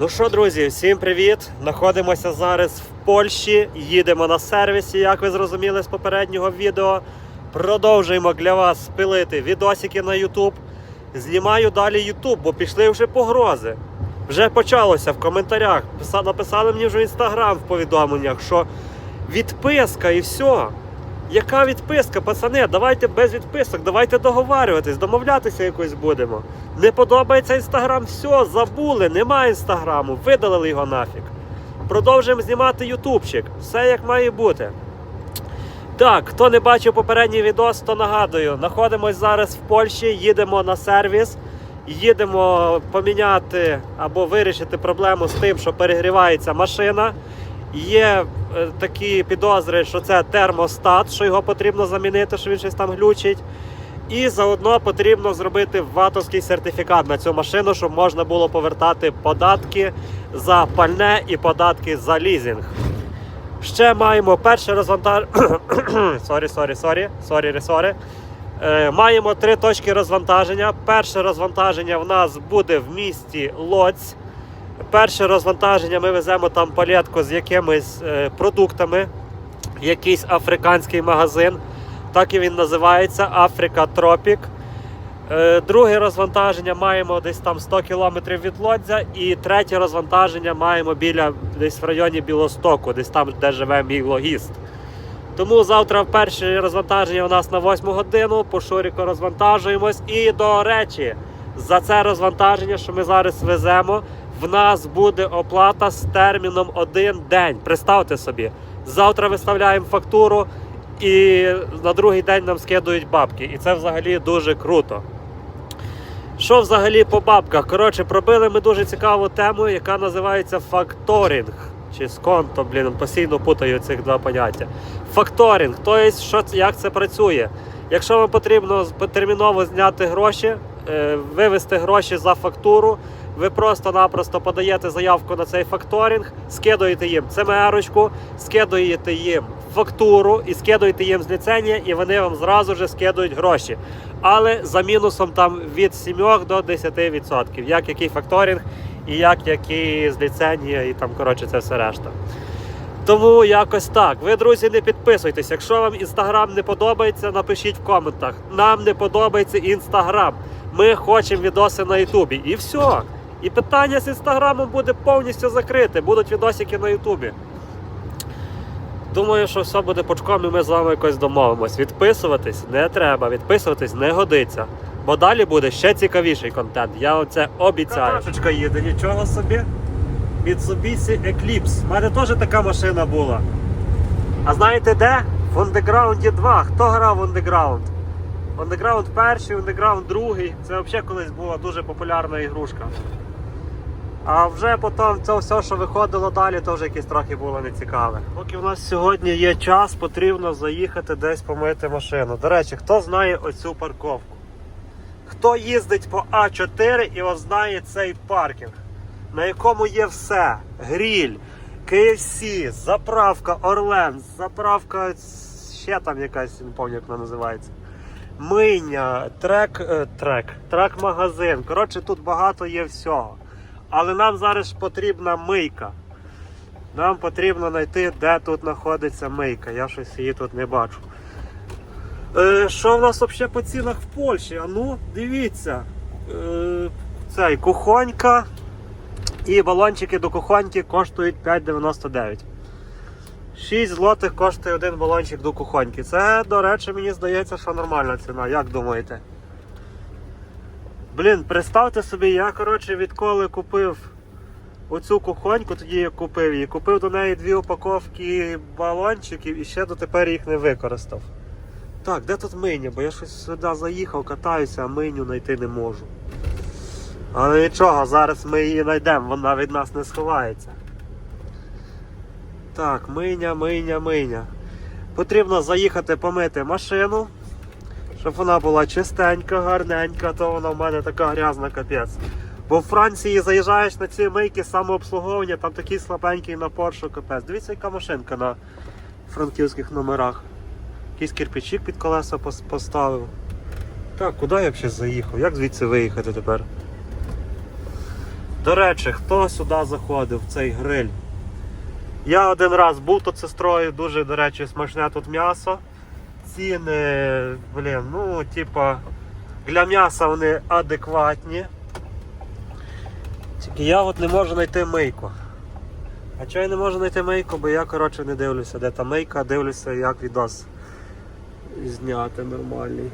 Ну що, друзі, всім привіт! Знаходимося зараз в Польщі. Їдемо на сервісі, як ви зрозуміли з попереднього відео. Продовжуємо для вас пилити відосики на YouTube. Знімаю далі YouTube, бо пішли вже погрози. Вже почалося в коментарях. Написали мені вже інстаграм в повідомленнях, що відписка і все. Яка відписка, пацани? Давайте без відписок, давайте договарюватись, домовлятися якось будемо. Не подобається інстаграм, все, забули, немає інстаграму, видалили його нафіг. Продовжуємо знімати ютубчик, все як має бути. Так, хто не бачив попередній відос, то нагадую, знаходимось зараз в Польщі, їдемо на сервіс, їдемо поміняти або вирішити проблему з тим, що перегрівається машина. Є е, такі підозри, що це термостат, що його потрібно замінити, що він щось там глючить. І заодно потрібно зробити ватовський сертифікат на цю машину, щоб можна було повертати податки за пальне і податки за лізинг. Ще маємо перше розвантаж... Сорі, сорі, сорі, сорі, сорі. Е, Маємо три точки розвантаження. Перше розвантаження в нас буде в місті Лоць. Перше розвантаження ми веземо там палетку з якимись е, продуктами, якийсь африканський магазин. Так і він називається Африка Тропік. Е, Друге розвантаження маємо десь там 100 кілометрів від Лодзя. І третє розвантаження маємо біля десь в районі Білостоку, десь там, де живе мій логіст. Тому завтра перше розвантаження у нас на 8 годину. По Шуріку розвантажуємось. І до речі, за це розвантаження, що ми зараз веземо, в нас буде оплата з терміном один день. Представте собі, завтра виставляємо фактуру, і на другий день нам скидують бабки. І це взагалі дуже круто. Що взагалі по бабках? Коротше, пробили ми дуже цікаву тему, яка називається факторинг. Чи сконто, блін, постійно путаю цих два поняття. Факторинг, тобто, що, як це працює. Якщо вам потрібно терміново зняти гроші, е, вивести гроші за фактуру, ви просто-напросто подаєте заявку на цей факторинг, скидуєте їм ЦМР-очку, скидуєте їм фактуру і скидуєте їм з ліцензія, і вони вам зразу ж скидують гроші. Але за мінусом там від 7 до 10%. Як який факторинг і як який з ліцензія, і там, коротше, це все решта. Тому якось так. Ви, друзі, не підписуйтесь. Якщо вам інстаграм не подобається, напишіть в коментах. Нам не подобається інстаграм. Ми хочемо відоси на Ютубі. І все. І питання з інстаграмом буде повністю закрите. Будуть відосики на Ютубі. Думаю, що все буде пучком, і ми з вами якось домовимось. Відписуватись не треба, відписуватись не годиться. Бо далі буде ще цікавіший контент. Я оце обіцяю. Каташечка їде, нічого собі. Mitsubishi Eclipse. У мене теж така машина була. А знаєте де? В Underground 2. Хто грав в Underground? Underground перший, Underground другий. Це взагалі колись була дуже популярна ігрушка. А вже потім це все, що виходило далі, то вже якесь трохи було нецікаве. Поки в нас сьогодні є час, потрібно заїхати десь помити машину. До речі, хто знає оцю парковку? Хто їздить по А4 і знає цей паркінг, на якому є все: гріль, KFC, заправка Орлен, заправка ще там якась, не пам'ятаю, як вона називається. Мийня, трек, е, трек, трек-магазин. Коротше, тут багато є всього. Але нам зараз потрібна мийка. Нам потрібно знайти, де тут знаходиться мийка. Я щось її тут не бачу. Е, що в нас взагалі по цінах в Польщі? А ну, дивіться. Е, цей кухонька і балончики до кухоньки коштують 5,99. 6 злотих коштує один балончик до кухоньки. Це, до речі, мені здається, що нормальна ціна. Як думаєте? Блін, представте собі, я коротше відколи купив оцю кухоньку, тоді я купив її. Купив до неї дві упаковки балончиків і ще дотепер їх не використав. Так, де тут мийня? Бо я щось сюди заїхав, катаюся, а мийню знайти не можу. Але нічого, зараз ми її знайдемо, вона від нас не сховається. Так, мийня, мийня, мийня. Потрібно заїхати помити машину, щоб вона була чистенька, гарненька, то вона в мене така грязна капець. Бо в Франції заїжджаєш на ці мийки самообслуговування, там такий слабенький напор, що капець. Дивіться, яка машинка на франківських номерах. Якийсь кирпичик під колеса поставив. Так, куди я взагалі заїхав? Як звідси виїхати тепер? До речі, хто сюди заходив в цей гриль? Я один раз був тут сестрою, дуже, до речі, смачне тут м'ясо. Ціни, блін, ну, типа, для м'яса вони адекватні. Тільки я от не можу знайти мийку. А чого я не можу знайти мийку, бо я коротше не дивлюся, де та мийка, дивлюся, як відос зняти нормальний.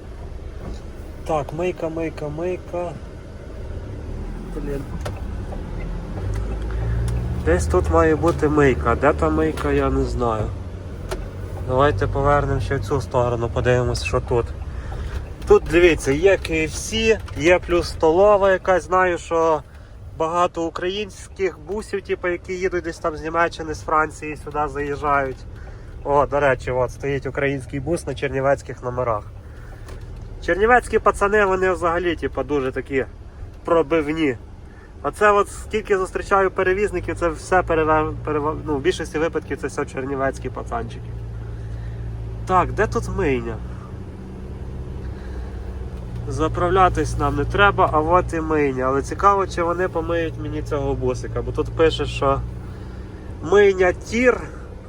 Так, мийка, мийка, мийка. Блін. Десь тут має бути мийка. Де та мийка, я не знаю. Давайте повернемо ще в цю сторону, подивимося, що тут. Тут дивіться, є KFC, є плюс столова якась, знаю, що багато українських бусів, типу, які їдуть десь там з Німеччини, з Франції сюди заїжджають. О, до речі, от стоїть український бус на чернівецьких номерах. Чернівецькі пацани, вони взагалі типу, дуже такі пробивні. Оце от скільки зустрічаю перевізників, це все переве... переве... ну, в більшості випадків це все чернівецькі пацанчики. Так, де тут мийня? Заправлятись нам не треба, а от і мийня. Але цікаво, чи вони помиють мені цього бусика, бо тут пише, що мийня тір,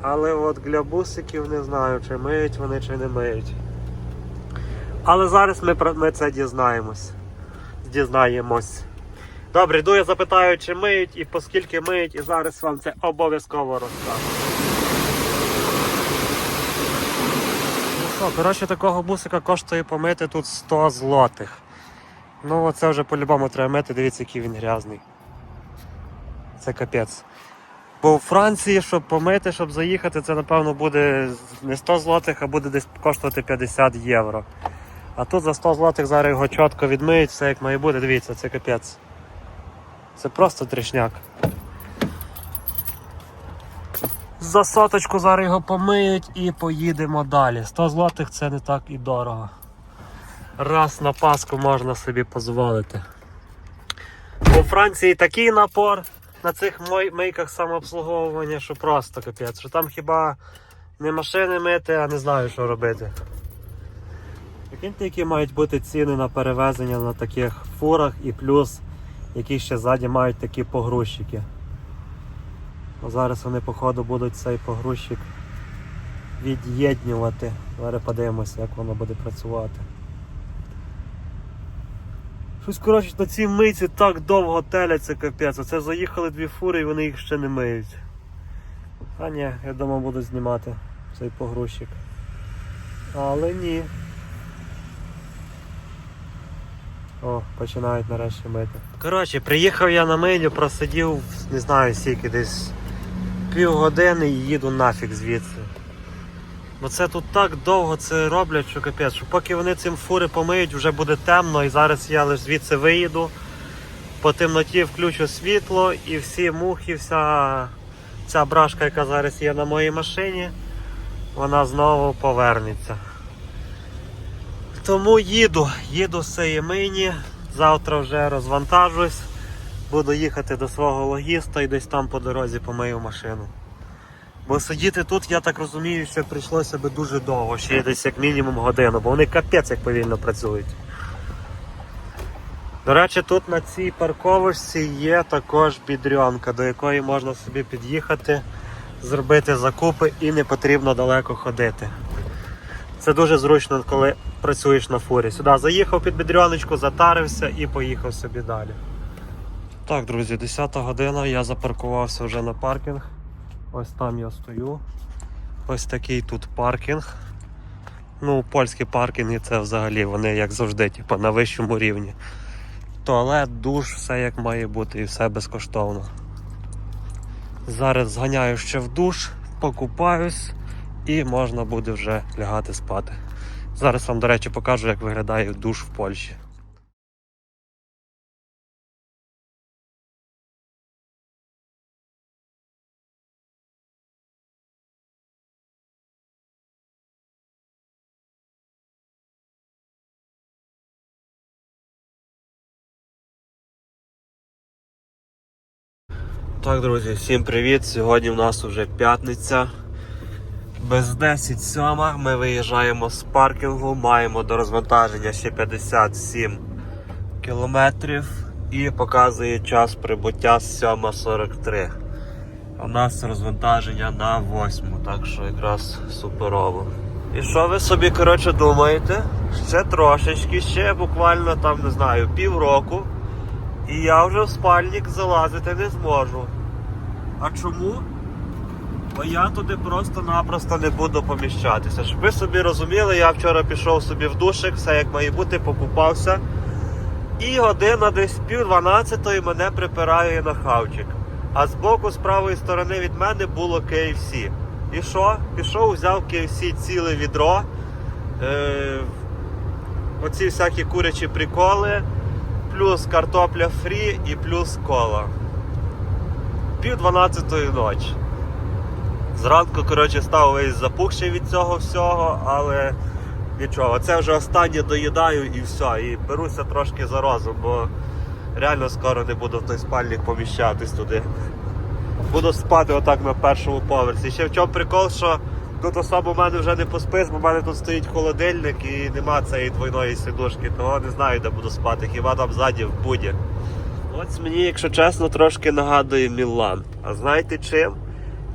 але от для бусиків не знаю, чи миють вони, чи не миють. Але зараз ми, ми це дізнаємось. Дізнаємось. Добре, йду я запитаю, чи миють і поскільки миють, і зараз вам це обов'язково розкажу. Що, коротше, такого бусика коштує помити тут 100 злотих. Ну, оце вже по-любому треба мити, дивіться, який він грязний. Це капець. Бо у Франції, щоб помити, щоб заїхати, це напевно буде не 100 злотих, а буде десь коштувати 50 євро. А тут за 100 злотих зараз його чітко відмиють, все як має бути, дивіться, це капець. Це просто трішняк. За соточку зараз його помиють і поїдемо далі. 100 злотих це не так і дорого. Раз на Пасху можна собі дозволити. У Франції такий напор на цих мийках самообслуговування, що просто капець. Що там хіба не машини мити, а не знаю, що робити. Прикиньте, які мають бути ціни на перевезення на таких фурах і плюс які ще ззаді мають такі погрузчики. Ну, Зараз вони, походу, будуть цей погрузчик від'єднювати. Зараз подивимося, як воно буде працювати. Щось, коротше, на цій мийці так довго теляться капець. Оце заїхали дві фури і вони їх ще не миють. А ні, я думав буду знімати цей погрузчик. Але ні. О, починають нарешті мити. Коротше, приїхав я на милю, просидів, не знаю скільки, десь півгодини і їду нафіг звідси. Бо це тут так довго це роблять, що капець, що поки вони цим фури помиють, вже буде темно, і зараз я лише звідси виїду, по темноті включу світло і всі мухи, вся ця брашка, яка зараз є на моїй машині, вона знову повернеться. Тому їду, їду з цієї мийні. Завтра вже розвантажусь. Буду їхати до свого логіста і десь там по дорозі помию машину. Бо сидіти тут, я так розумію, що прийшлося би дуже довго, ще десь як мінімум годину, бо вони капець як повільно працюють. До речі, тут на цій парковочці є також бідрьонка, до якої можна собі під'їхати, зробити закупи і не потрібно далеко ходити. Це дуже зручно, коли працюєш на фурі. Сюди заїхав під бідряночку, затарився і поїхав собі далі. Так, друзі, 10 година, я запаркувався вже на паркінг. Ось там я стою. Ось такий тут паркінг. Ну, польські паркінги це взагалі вони як завжди, типу, на вищому рівні. Туалет, душ, все як має бути і все безкоштовно. Зараз зганяю ще в душ, покупаюсь і можна буде вже лягати спати. Зараз вам, до речі, покажу, як виглядає душ в Польщі. Так, друзі, всім привіт! Сьогодні в нас вже п'ятниця. Без 10 сьома ми виїжджаємо з паркінгу, маємо до розвантаження ще 57 кілометрів і показує час прибуття 7.43. У нас розвантаження на 8, так що якраз суперово. І що ви собі, коротше, думаєте? Ще трошечки, ще буквально там, не знаю, півроку. І я вже в спальник залазити не зможу. А чому? Бо я туди просто-напросто не буду поміщатися. Щоб ви собі розуміли, я вчора пішов собі в душик, все як має бути, покупався. І година десь пів дванадцятої мене припирає на хавчик. А збоку, з правої сторони від мене було KFC. І що? Пішов, взяв KFC ціле відро. Е, оці всякі курячі приколи, плюс картопля фрі і плюс кола. Пів дванадцятої ночі. Зранку, коротше, став весь запухший від цього всього, але нічого. Це вже останнє доїдаю і все. І беруся трошки за розум, бо реально скоро не буду в той спальник поміщатись туди. Буду спати отак на першому поверсі. Ще в чому прикол, що тут особо в мене вже не поспиш, бо в мене тут стоїть холодильник і нема цієї двойної сидушки, того не знаю, де буду спати, хіба там ззаді в буді. Ось мені, якщо чесно, трошки нагадує Мілан. А знаєте чим?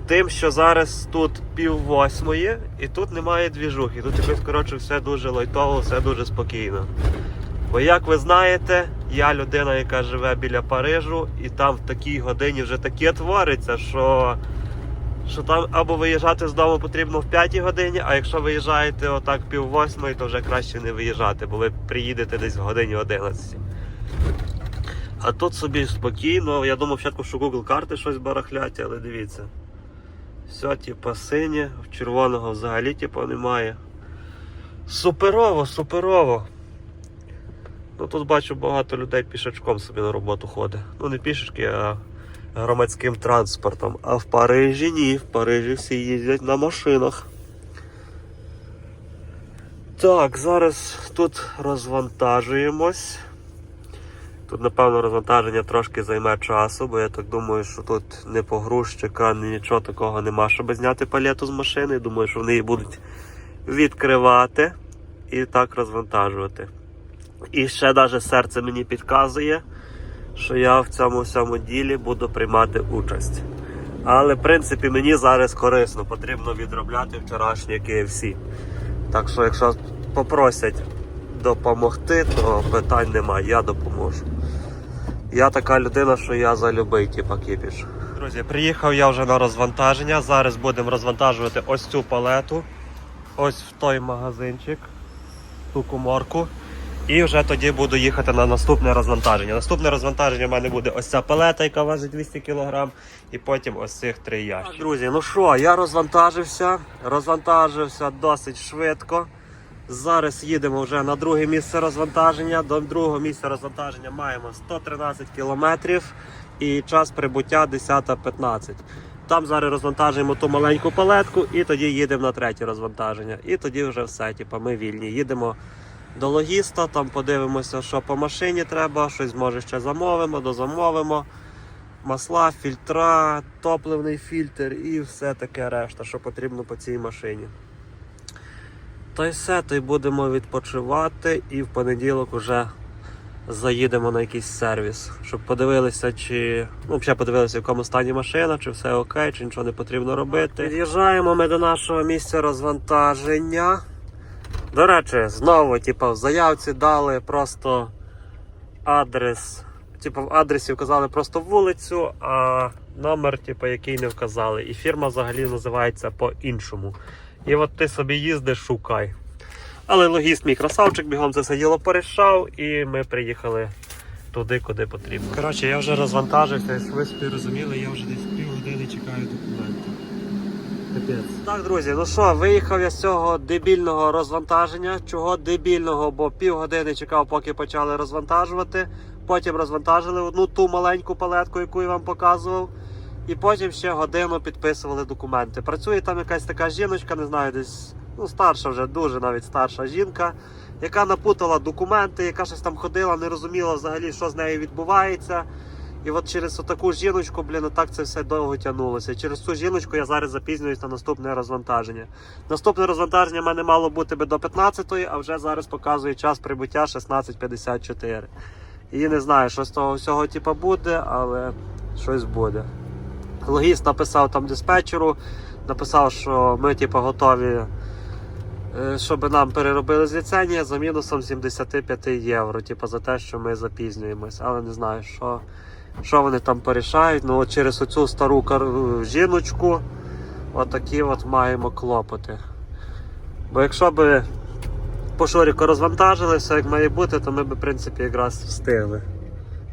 Тим, що зараз тут пів восьмої і тут немає двіжухи. Тут якось коротше все дуже лайтово, все дуже спокійно. Бо як ви знаєте, я людина, яка живе біля Парижу, і там в такій годині вже таке твориться, що, що там або виїжджати з дому потрібно в 5 годині, а якщо виїжджаєте отак пів восьмої, то вже краще не виїжджати, бо ви приїдете десь в годині 11. А тут собі спокійно, я думав спочатку, що Google карти щось барахлять, але дивіться. Все, типа синє, червоного взагалі типа немає. Суперово, суперово. Ну тут бачу багато людей пішачком собі на роботу ходить. Ну не пішечки, а громадським транспортом. А в Парижі ні, в Парижі всі їздять на машинах. Так, зараз тут розвантажуємось. Тут, напевно, розвантаження трошки займе часу, бо я так думаю, що тут не погрузчика, ні нічого такого нема, щоб зняти палету з машини. Думаю, що вони її будуть відкривати і так розвантажувати. І ще навіть серце мені підказує, що я в цьому всьому ділі буду приймати участь. Але, в принципі, мені зараз корисно, потрібно відробляти вчорашнє KFC. Так що, якщо попросять допомогти, то питань немає, я допоможу. Я така людина, що я за любий типа кіпіш. Друзі, приїхав я вже на розвантаження. Зараз будемо розвантажувати ось цю палету, ось в той магазинчик, ту коморку. І вже тоді буду їхати на наступне розвантаження. Наступне розвантаження в мене буде ось ця палета, яка важить 200 кг, і потім ось цих три ящики. Друзі, ну що, я розвантажився, розвантажився досить швидко. Зараз їдемо вже на друге місце розвантаження. До другого місця розвантаження маємо 113 кілометрів і час прибуття 10.15. Там зараз розвантажуємо ту маленьку палетку і тоді їдемо на третє розвантаження. І тоді вже все, типу, ми вільні. Їдемо до логіста, там подивимося, що по машині треба, щось може ще замовимо, дозамовимо. Масла, фільтра, топливний фільтр і все таке решта, що потрібно по цій машині. Та й все, то й будемо відпочивати і в понеділок уже заїдемо на якийсь сервіс, щоб подивилися, чи ну, взагалі подивилися, в якому стані машина, чи все окей, чи нічого не потрібно робити. Під'їжджаємо ми до нашого місця розвантаження. До речі, знову, типу, в заявці дали просто адрес. Типу, в адресі вказали просто вулицю, а номер, типу, який не вказали. І фірма взагалі називається по-іншому. І от ти собі їздиш, шукай. Але логіст мій красавчик бігом це все діло порішав, і ми приїхали туди, куди потрібно. Коротше, я вже розвантажився, щоб ви собі розуміли, я вже десь півгодини чекаю документи. Капець. Так, друзі, ну що, виїхав я з цього дебільного розвантаження. Чого дебільного, бо півгодини чекав, поки почали розвантажувати. Потім розвантажили одну ту маленьку палетку, яку я вам показував. І потім ще годину підписували документи. Працює там якась така жіночка, не знаю, десь ну, старша вже, дуже навіть старша жінка, яка напутала документи, яка щось там ходила, не розуміла взагалі, що з нею відбувається. І от через таку жіночку, блін, отак це все довго тягнулося. Через цю жіночку я зараз запізнююсь на наступне розвантаження. Наступне розвантаження в мене мало бути би до 15-ї, а вже зараз показує час прибуття 16.54. І не знаю, що з того всього типу, буде, але щось буде. Логіст написав там диспетчеру, написав, що ми типу, готові, е, щоб нам переробили з ліцензії за мінусом 75 євро, типу, за те, що ми запізнюємось. Але не знаю, що, що вони там порішають. Ну, через оцю стару кар- жіночку отакі от маємо клопоти. Бо якщо би по шоріку розвантажили, все як має бути, то ми б, в принципі, якраз встигли.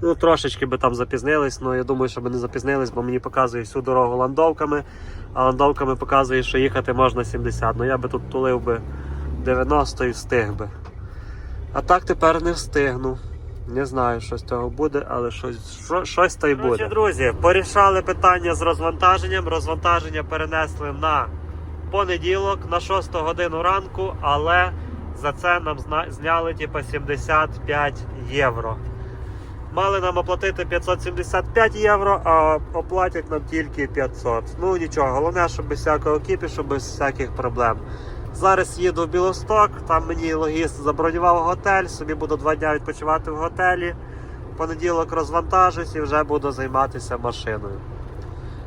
Ну, трошечки би там запізнились, але я думаю, що ми не запізнились, бо мені показує всю дорогу ландовками, а ландовками показує, що їхати можна 70. Ну я би тут тулив би 90 і встиг би. А так тепер не встигну. Не знаю, що з цього буде, але щось, що, щось то й буде. Короче, друзі, порішали питання з розвантаженням. Розвантаження перенесли на понеділок на 6 годину ранку, але за це нам зняли типу, 75 євро. Мали нам оплатити 575 євро, а оплатять нам тільки 500. Ну нічого, головне, щоб без всякого кіпішу, без всяких проблем. Зараз їду в Білосток, там мені логіст забронював готель, собі буду два дні відпочивати в готелі. Понеділок розвантажусь і вже буду займатися машиною.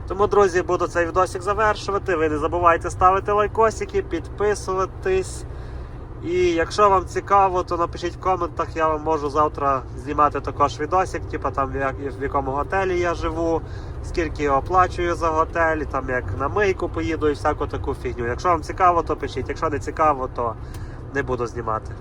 Тому, друзі, буду цей відосик завершувати. Ви не забувайте ставити лайкосики, підписуватись. І якщо вам цікаво, то напишіть в коментах, я вам можу завтра знімати також відосик, типу там як, в якому готелі я живу, скільки я оплачую за готель, там як на мийку поїду і всяку таку фігню. Якщо вам цікаво, то пишіть. Якщо не цікаво, то не буду знімати.